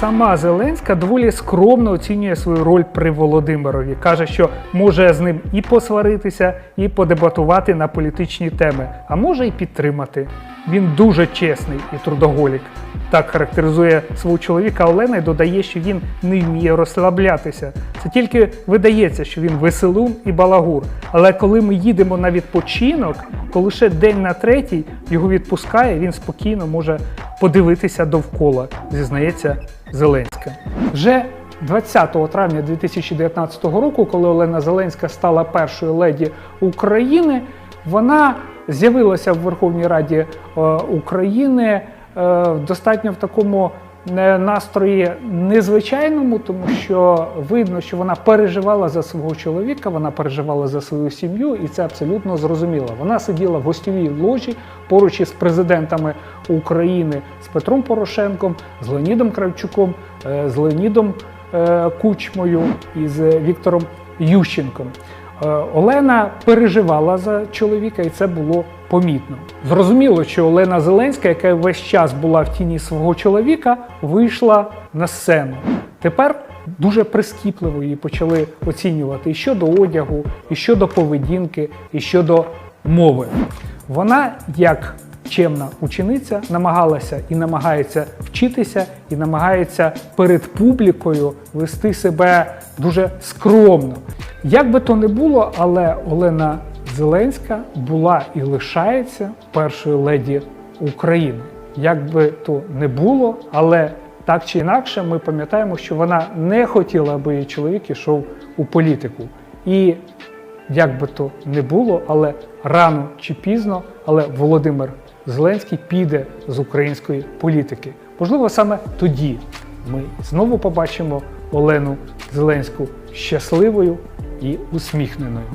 сама Зеленська доволі скромно оцінює свою роль при Володимирові. Каже, що може з ним і посваритися, і подебатувати на політичні теми, а може і підтримати. Він дуже чесний і трудоголік. Так характеризує свого чоловіка Олена і додає, що він не вміє розслаблятися. Це тільки видається, що він веселун і балагур. Але коли ми їдемо на відпочинок, то лише день на третій його відпускає, він спокійно може подивитися довкола, зізнається Зеленська. Вже 20 травня 2019 року, коли Олена Зеленська стала першою леді України, вона з'явилася в Верховній Раді е, України е, достатньо в такому настрої незвичайному, тому що видно, що вона переживала за свого чоловіка, вона переживала за свою сім'ю, і це абсолютно зрозуміло. Вона сиділа в гостьовій ложі поруч із президентами України з Петром Порошенком, з Леонідом Кравчуком, е, з Леонідом е, Кучмою і з Віктором Ющенком. Е, Олена переживала за чоловіка, і це було помітно. Зрозуміло, що Олена Зеленська, яка весь час була в тіні свого чоловіка, вийшла на сцену. Тепер дуже прискіпливо її почали оцінювати і щодо одягу, і щодо поведінки, і щодо мови. Вона, як чемна учениця, намагалася і намагається вчитися, і намагається перед публікою вести себе дуже скромно. Як би то не було, але Олена Зеленська була і лишається першою леді України. Як би то не було, але так чи інакше, ми пам'ятаємо, що вона не хотіла, аби її чоловік ішов у політику. І як би то не було, але рано чи пізно, але Володимир Зеленський піде з української політики. Можливо, саме тоді ми знову побачимо Олену Зеленську щасливою і усміхненою.